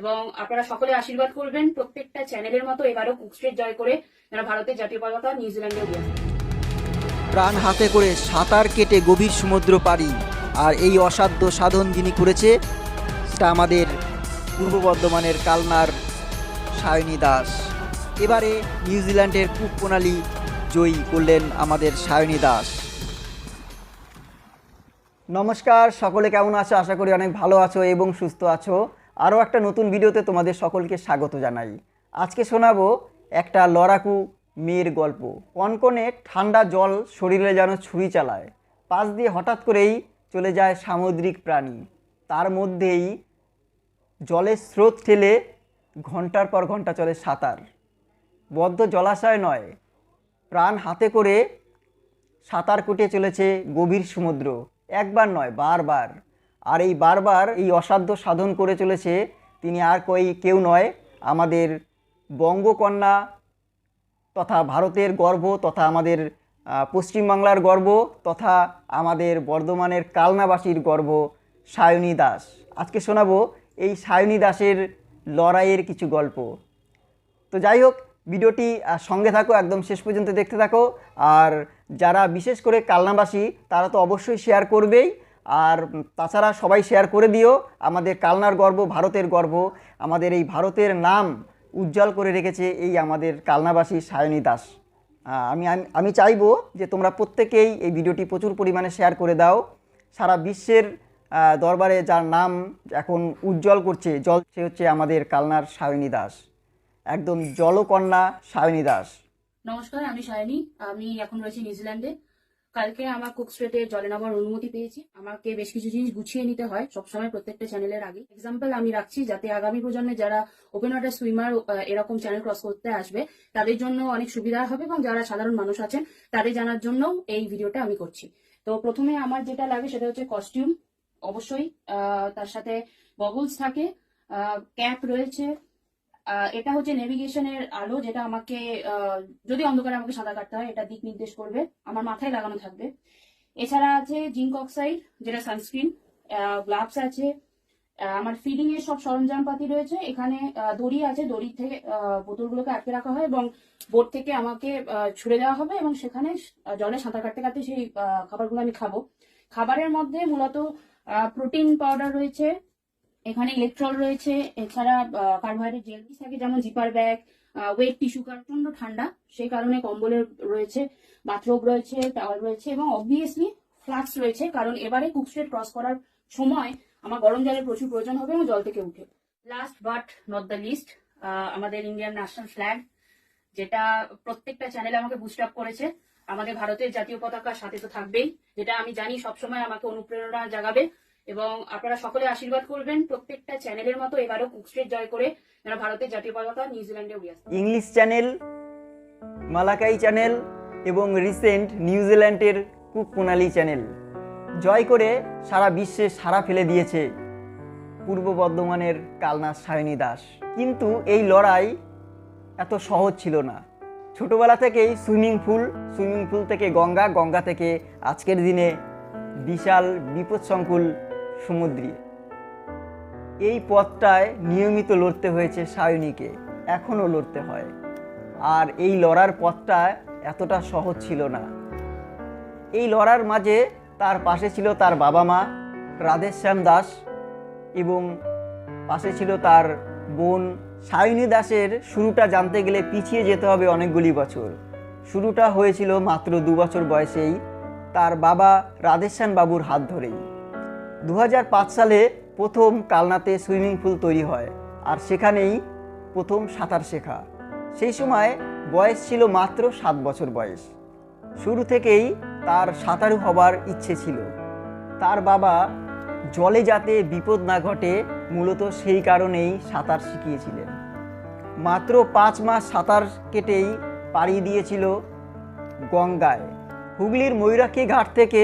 এবং আপনারা সকলে আশীর্বাদ করবেন প্রত্যেকটা চ্যানেলের মতো এবারও কুকস্ট্রেট জয় করে যারা ভারতের জাতীয় পতাকা নিউজিল্যান্ডে উড়িয়ে আসবে। প্রাণ হাতে করে সাঁতার কেটে গভীর সমুদ্র পাড়ি। আর এই অসাধ্য সাধন যিনি করেছে, সেটা আমাদের পূর্ব বর্ধমানের কালনার সায়নী দাস। এবারে নিউজিল্যান্ডের কূপ প্রণালী জয়ী করলেন আমাদের সায়নী দাস। নমস্কার, সকলে কেমন আছো? আশা করি অনেক ভালো আছো এবং সুস্থ আছো। আরও একটা নতুন ভিডিওতে তোমাদের সকলকে স্বাগত জানাই। আজকে শোনাবো একটা লড়াকু মেয়ের গল্প। কনকনে ঠান্ডা জল শরীরে যেন ছুরি চালায়। পাশ দিয়ে হঠাৎ করেই চলে যায় সামুদ্রিক প্রাণী। তার মধ্যেই জলের স্রোত ঠেলে ঘণ্টার পর ঘণ্টা চলে সাঁতার। বদ্ধ জলাশয় নয়, প্রাণ হাতে করে সাঁতার কুটে চলেছে গভীর সমুদ্র। একবার নয়, বারবার। আর এই বারবার এই অসাধ্য সাধন করে চলেছে, তিনি আর কই কেউ নয়। আমাদের বঙ্গকন্যা তথা ভারতের গর্ব, তথা আমাদের পশ্চিমবাংলার গর্ব, তথা আমাদের বর্ধমানের কালনাবাসীর গর্ব, সায়নী দাস। আজকে শোনাবো এই সায়নী দাসের লড়াইয়ের কিছু গল্প। তো যাই হোক, ভিডিওটি সঙ্গে থাকো, একদম শেষ পর্যন্ত দেখতে থাকো। আর যারা বিশেষ করে কালনাবাসী, তারা তো অবশ্যই শেয়ার করবেই। আর তাছাড়া সবাই শেয়ার করে দিও। আমাদের কালনার গর্ব, ভারতের গর্ব, আমাদের এই ভারতের নাম উজ্জ্বল করে রেখেছে এই আমাদের কালনাবাসী সায়নী দাস। আমি, আমি- চাইব যে তোমরা প্রত্যেকেই এই ভিডিওটি প্রচুর পরিমাণে শেয়ার করে দাও। সারা বিশ্বের দরবারে যার নাম এখন উজ্জ্বল করছে, জল, সে হচ্ছে আমাদের কালনার সায়নী দাস। একদম জলকন্যা সায়নী দাস। নমস্কার, আমি সায়নী। আমি এখন রয়েছি নিউজিল্যান্ডে। কালকে আমার কুক স্ট্রেটে জলে নামার অনুমতি পেয়েছি। আমাকে বেশ কিছু জিনিস গুছিয়ে নিতে হয়, সবসময় প্রত্যেকটা চ্যানেলের আগে। এক্সাম্পল আমি রাখছি যাতে আগামী প্রজন্মে যারা ওপেন ওয়াটার সুইমার এরকম চ্যানেল ক্রস করতে আসবে, তাদের জন্য অনেক সুবিধা হবে এবং যারা সাধারণ মানুষ আছেন, তাদের জানার জন্য এই ভিডিওটা আমি করছি। তো প্রথমে আমার যেটা লাগে সেটা হচ্ছে কস্টিউম অবশ্যই তার সাথে গগলস থাকে ক্যাপ রয়েছে এটা হচ্ছে নেভিগেশনের আলো যেটা আমাকে যদি অন্ধকারে আমাকে সাঁতার কাটতে হয়, এটা দিক নির্দেশ করবে। আমার মাথায় লাগানো থাকবে। এছাড়া আছে জিঙ্ক অক্সাইড যেটা সানস্ক্রিন গ্লাভস আছে। আমার ফিডিং এর সব সরঞ্জামপাতি রয়েছে। এখানে দড়ি আছে। দড়ি থেকে বোতলগুলোকে আটকে রাখা হয় এবং বোট থেকে আমাকে ছুড়ে দেওয়া হবে এবং সেখানে জলে সাঁতার কাটতে কাটতে সেই খাবারগুলো আমি খাব। খাবারের মধ্যে মূলত প্রোটিন পাউডার রয়েছে এখানে ইলেকট্রল রয়েছে, এছাড়া কার্বোহাইড্রেট জেল থাকে? যেমন জিপার ব্যাগ ওয়েট টিস্যু প্রচণ্ড ঠান্ডা, সেই কারণে কম্বলের রয়েছে বাথরোব রয়েছে টাওয়াল রয়েছে, এবং অবভিয়াসলি ফ্লাক্স রয়েছে, কারণ এবারে কুকস্ট্রেট ক্রস করার সময় আমার গরম জলের প্রচুর প্রয়োজন হবে এবং জল থেকে উঠে। Last but not the least আমাদের ইন্ডিয়ান ন্যাশনাল ফ্ল্যাগ যেটা প্রত্যেকটা চ্যানেলে আমাকে বুস্ট আপ করেছে। আমাদের ভারতের জাতীয় পতাকার সাথে তো থাকবেই, যেটা আমি জানি সবসময় আমাকে অনুপ্রেরণা জাগাবে। এবং আপনারা সকলে আশীর্বাদ করবেন প্রত্যেকটা চ্যানেলের মতো এবারও কুকস্ট্রেট জয় করে যারা ভারতের জাতীয় পতাকা নিউজিল্যান্ডে উড়িয়ে ইংলিশ চ্যানেল, মালাকাই চ্যানেল এবং রিসেন্ট নিউজিল্যান্ডের কুক প্রণালী চ্যানেল। জয় করে সারা বিশ্বে সারা ফেলে দিয়েছে পূর্ব বর্ধমানের কালনাথ সায়নী দাস। কিন্তু এই লড়াই এত সহজ ছিল না। ছোটবেলা থেকেই সুইমিং পুল সুইমিং পুল থেকে গঙ্গা গঙ্গা থেকে আজকের দিনে বিশাল বিপদসংকুল সমুদ্রে। এই পথটায় নিয়মিত লড়তে হয়েছে সায়নীকে, এখনও লড়তে হয়। আর এই লড়ার পথটা এতটা সহজ ছিল না। এই লড়ার মাঝে তার পাশে ছিল তার বাবা মা, রাধেশ্যাম দাস এবং পাশে ছিল তার বোন সায়নী দাসের শুরুটা জানতে গেলে পিছিয়ে যেতে হবে অনেকগুলি বছর। শুরুটা হয়েছিল মাত্র দু বছর বয়সেই তার বাবা রাধেশ্যাম বাবুর হাত ধরেই। দু হাজার পাঁচ সালে প্রথম কালনাতে সুইমিং পুল তৈরি হয়, আর সেখানেই প্রথম সাঁতার শেখা। সেই সময় বয়স ছিল মাত্র সাত বছর বয়স। শুরু থেকেই তার সাঁতারু হবার ইচ্ছে ছিল। তার বাবা জলে যাতে বিপদ না ঘটে, মূলত সেই কারণেই সাঁতার শিখিয়েছিলেন। মাত্র পাঁচ মাস সাঁতার কেটেই পাড়ি দিয়েছিল গঙ্গায়। হুগলির ময়ূরাক্ষী ঘাট থেকে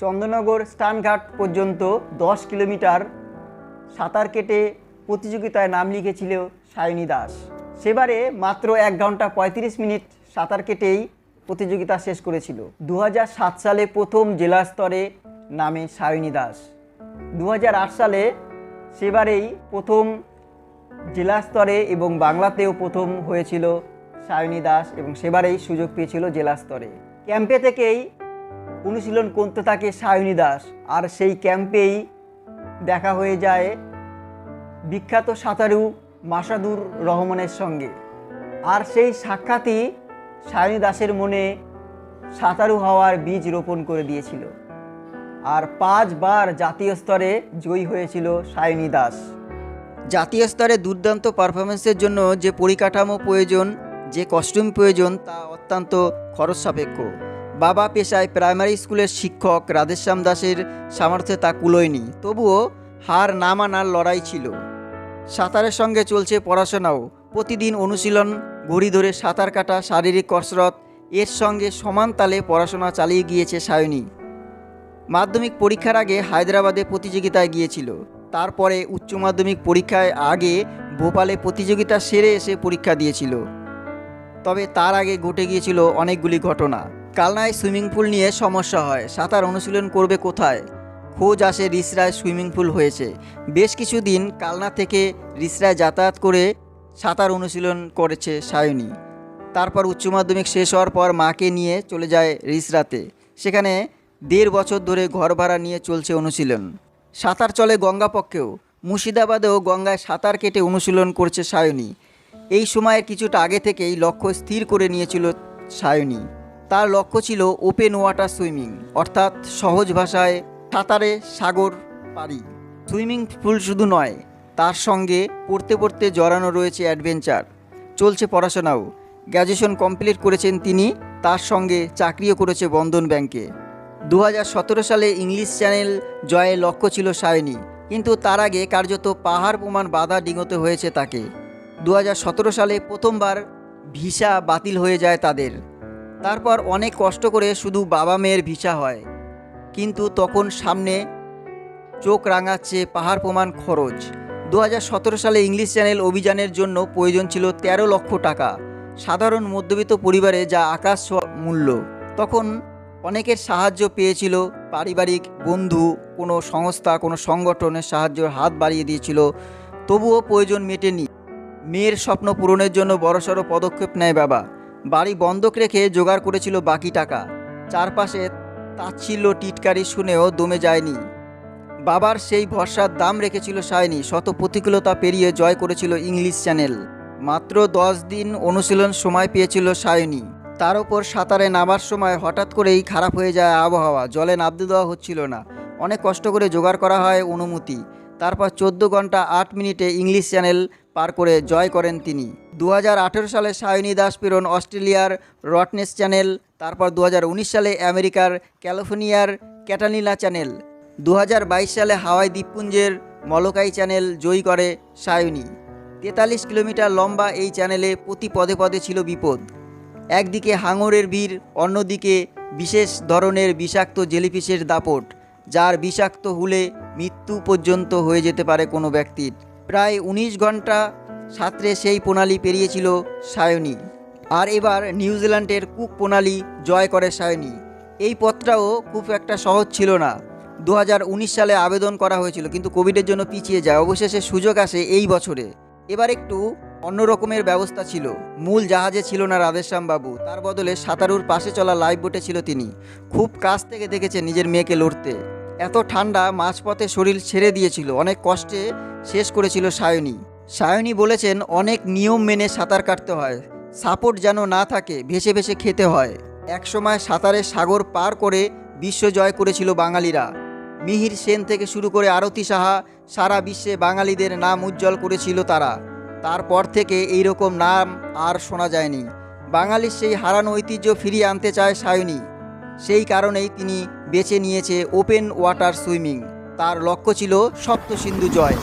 চন্দননগর স্টানঘাট পর্যন্ত দশ কিলোমিটার সাঁতার কেটে প্রতিযোগিতায় নাম লিখেছিল সায়নী দাস। সেবারে মাত্র এক ঘণ্টা পঁয়ত্রিশ মিনিট সাঁতার কেটেই প্রতিযোগিতা শেষ করেছিল। দু হাজার সাত সালে প্রথম জেলা স্তরে নামে সায়নী দাস। দু হাজার আট সালে সেবারেই প্রথম জেলা স্তরে এবং বাংলাতেও প্রথম হয়েছিল সায়নী দাস এবং সেবারেই সুযোগ পেয়েছিল জেলা স্তরে। ক্যাম্পে থেকেই অনুশীলন করতে থাকে সায়নী দাস। আর সেই ক্যাম্পেই দেখা হয়ে যায় বিখ্যাত সাঁতারু মাসাদুর রহমানের সঙ্গে। আর সেই সাক্ষাৎই সায়নী দাসের মনে সাঁতারু হওয়ার বীজ রোপণ করে দিয়েছিল। আর পাঁচবার জাতীয় স্তরে জয়ী হয়েছিল সায়নী দাস। জাতীয় স্তরে দুর্দান্ত পারফরমেন্সের জন্য যে পরিকাঠামো প্রয়োজন, যে কস্টিউম প্রয়োজন, তা অত্যন্ত খরচ সাপেক্ষ বাবা পেশায় প্রাইমারি স্কুলের শিক্ষক রাধেশ্যাম দাসের সামর্থ্যে তা কুলোয়নি, তবুও হার না মানার লড়াই ছিল। সাঁতারের সঙ্গে চলছে পড়াশোনাও। প্রতিদিন অনুশীলন, ঘড়ি ধরে সাঁতার কাটা, শারীরিক কসরত, এর সঙ্গে সমান তালে পড়াশোনা চালিয়ে গিয়েছে সায়নী। মাধ্যমিক পরীক্ষার আগে হায়দ্রাবাদে প্রতিযোগিতায় গিয়েছিল। তারপরে উচ্চ মাধ্যমিক পরীক্ষায় আগে ভোপালে প্রতিযোগিতা সেরে এসে পরীক্ষা দিয়েছিল। তবে তার আগে ঘটে গিয়েছিল অনেকগুলি ঘটনা। কালনায় সুইমিং পুল নিয়ে সমস্যা হয়। সাঁতার অনুশীলন করবে কোথায়? খোঁজ আসে রিসরায় সুইমিং পুল হয়েছে। বেশ কিছুদিন কালনা থেকে রিসরায় যাতায়াত করে সাঁতার অনুশীলন করেছে সায়নী। তারপর উচ্চ মাধ্যমিক শেষ হওয়ার পর মাকে নিয়ে চলে যায় রিসরাতে। সেখানে দেড় বছর ধরে ঘর ভাড়া নিয়ে চলছে অনুশীলন। সাঁতার চলে গঙ্গাপক্ষেও। মুর্শিদাবাদেও গঙ্গায় সাঁতার কেটে অনুশীলন করছে সায়নী। এই সময়ের কিছুটা আগে থেকেই লক্ষ্য স্থির করে নিয়েছিল সায়নী। তার লক্ষ্য ছিল ওপেন ওয়াটার সুইমিং, অর্থাৎ সহজ ভাষায় সাঁতারে সাগর পারি সুইমিং পুল শুধু নয়, তার সঙ্গে পড়তে পড়তে জড়ানো রয়েছে অ্যাডভেঞ্চার। চলছে পড়াশোনাও। গ্র্যাজুয়েশন কমপ্লিট করেছেন তিনি, তার সঙ্গে চাকরিও করেছে বন্ধন ব্যাংকে। দু হাজার সতেরো সালে ইংলিশ চ্যানেল জয়ের লক্ষ্য ছিল সায়নী, কিন্তু তার আগে কার্যত পাহাড় প্রমাণ বাধা ডিঙোতে হয়েছে তাকে। দু হাজার সতেরো সালে প্রথমবার ভিসা বাতিল হয়ে যায় তাদের। তারপর অনেক কষ্ট করে শুধু বাবা মেয়ের ভিসা হয়। কিন্তু তখন সামনে চোখ রাঙাচ্ছে পাহাড় প্রমাণ খরচ। দু হাজার সতেরো সালে ইংলিশ চ্যানেল অভিযানের জন্য প্রয়োজন ছিল ১৩ লক্ষ টাকা। সাধারণ মধ্যবিত্ত পরিবারে যা আকাশ মূল্য। তখন অনেকের সাহায্য পেয়েছিল, পারিবারিক বন্ধু, কোনো সংস্থা, কোনো সংগঠনের সাহায্যের হাত বাড়িয়ে দিয়েছিল। তবুও প্রয়োজন মেটেনি। মেয়ের স্বপ্ন পূরণের জন্য বড়সড় পদক্ষেপ নেয় বাবা। বাড়ি বন্ধক রেখে জোগাড় করেছিল বাকি টাকা। চারপাশে তাচ্ছিল্য টিটকারি শুনেও দমে যায়নি। বাবার সেই ভরসার দাম রেখেছিল সায়নি, শত প্রতিকূলতা পেরিয়ে জয় করেছিল ইংলিশ চ্যানেল। মাত্র দশ দিন অনুশীলন সময় পেয়েছিল সায়নি। তার ওপর সাঁতারে নামার সময় হঠাৎ করেই খারাপ হয়ে যায় আবহাওয়া, জলে নামতে দেওয়া হচ্ছিল না। অনেক কষ্ট করে জোগাড় করা হয় অনুমতি। তারপর চোদ্দ ঘণ্টা আট মিনিটে ইংলিশ চ্যানেল পার করে জয় করেন তিনি। দু হাজার আঠেরো সালে সায়নী দাস প্রেরণ অস্ট্রেলিয়ার রটনেস চ্যানেল, তারপর দু হাজার উনিশ সালে আমেরিকার ক্যালিফোর্নিয়ার ক্যাটালিনা চ্যানেল দু হাজার বাইশ সালে হাওয়াই দ্বীপপুঞ্জের মলকাই চ্যানেল জয়ী করে সায়নী। তেতাল্লিশ কিলোমিটার লম্বা এই চ্যানেলে প্রতি পদে পদে ছিল বিপদ। একদিকে হাঙরের ভিড় অন্যদিকে বিশেষ ধরনের বিষাক্ত জেলিফিশের দাপট, যার বিষাক্ত হুলে মৃত্যু পর্যন্ত হয়ে যেতে পারে কোনো ব্যক্তির। প্রায় ১৯ ঘণ্টা সাঁতরে সেই প্রণালী পেরিয়েছিল সায়নী। আর এবার নিউজিল্যান্ডের কুক প্রণালী জয় করে সায়নী। এই পথটাও খুব একটা সহজ ছিল না। দু হাজার উনিশ সালে আবেদন করা হয়েছিল, কিন্তু কোভিডের জন্য পিছিয়ে যায়। অবশেষে সুযোগ আসে এই বছরে। এবার একটু অন্য রকমের ব্যবস্থা ছিল। মূল জাহাজে ছিল না রাধেশ্যাম বাবু। তার বদলে সাঁতারুর পাশে চলা লাইফ বোটে ছিল তিনি। খুব কাছ থেকে দেখেছে নিজের মেয়েকে লড়তে। এত ঠান্ডা মাঝপথে শরীর ছেড়ে দিয়েছিল। অনেক কষ্টে শেষ করেছিল সায়নী। সায়নী বলেছেন, অনেক নিয়ম মেনে সাঁতার কাটতে হয়। সাপোর্ট যেন না থাকে, ভেসে ভেসে খেতে হয়। একসময় সাঁতারের সাগর পার করে বিশ্ব জয় করেছিল বাঙালিরা। মিহির সেন থেকে শুরু করে আরতি সাহা সারা বিশ্বে বাঙালিদের নাম উজ্জ্বল করেছিল তারা। তারপর থেকে এই রকম নাম আর শোনা যায়নি। বাঙালির সেই হারানো ঐতিহ্য ফিরিয়ে আনতে চায় সায়নী। সেই কারণেই তিনি বেছে নিয়েছে ওপেন ওয়াটার সুইমিং। তার লক্ষ্য ছিল সপ্ত সিন্ধু জয়।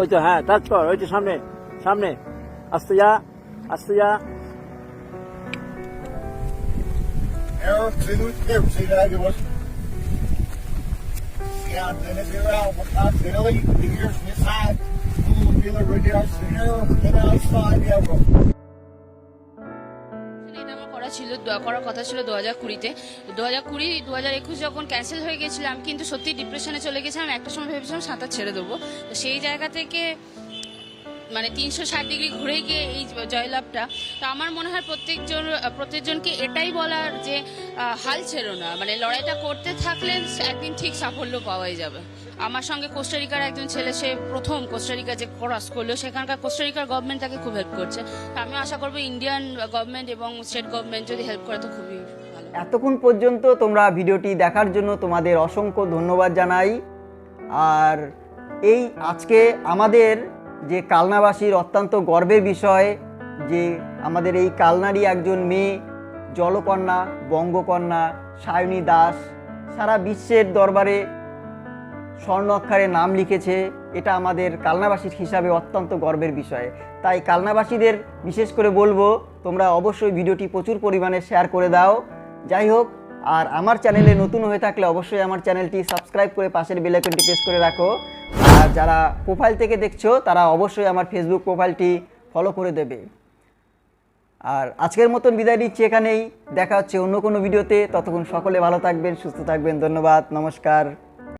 ওই তো হ্যাঁ টাচ কর ওই তো সামনে সামনে আসতে যা আসতে যা Error, two, two, two, that was. Yeah, then ছিল করার কথা ছিল দু হাজার কুড়িতে। দু হাজার কুড়ি, দু হাজার একুশ যখন ক্যান্সেল হয়ে গেছিলাম কিন্তু সত্যি ডিপ্রেশনে চলে গেছিলাম একটা সময় ভেবেছিলাম সাঁতার ছেড়ে দেবো। তো সেই জায়গা থেকে মানে তিনশো ষাট ডিগ্রি ঘুরে গিয়ে এই জয়লাভটা, তো আমার মনে হয় প্রত্যেকজন, প্রত্যেকজনকে এটাই বলার যে হাল ছেড়ো না। মানে লড়াইটা করতে থাকলে একদিন ঠিক সাফল্য পাওয়াই যাবে। আমার সঙ্গে কোস্টারিকার একজন ছেলে, সে প্রথম কোস্টারিকা যে ক্রস করল, সেখানকার কোস্টারিকার গভর্নমেন্ট তাকে খুব হেল্প করছে। আমি আশা করব ইন্ডিয়ান গভর্নমেন্ট এবং স্টেট গভর্নমেন্ট যদি হেল্প করে তো খুবই এতক্ষণ পর্যন্ত তোমরা ভিডিওটি দেখার জন্য তোমাদের অসংখ্য ধন্যবাদ জানাই। আর এই আজকে আমাদের যে কালনাবাসীর অত্যন্ত গর্বের বিষয়, যে আমাদের এই কালনারই একজন মেয়ে, জলকন্যা, বঙ্গকন্যা, সায়নী দাস, সারা বিশ্বের দরবারে স্বর্ণ অক্ষরে নাম লিখেছে, এটা আমাদের কালনাবাসীর হিসাবে অত্যন্ত গর্বের বিষয়। তাই কালনাবাসীদের বিশেষ করে বলব, তোমরা অবশ্যই ভিডিওটি প্রচুর পরিমাণে শেয়ার করে দাও। যাই হোক, আর আমার চ্যানেলে নতুন হয়ে থাকলে অবশ্যই আমার চ্যানেলটি সাবস্ক্রাইব করে পাশের বেল আইকনটি প্রেস করে রাখো। আর যারা প্রোফাইল থেকে দেখছ, তারা অবশ্যই আমার ফেসবুক প্রোফাইলটি ফলো করে দেবে। আর আজকের মতন বিদায় নিচ্ছি এখানেই। দেখা হচ্ছে অন্য কোনো ভিডিওতে। ততক্ষণ সকলে ভালো থাকবেন, সুস্থ থাকবেন। ধন্যবাদ, নমস্কার।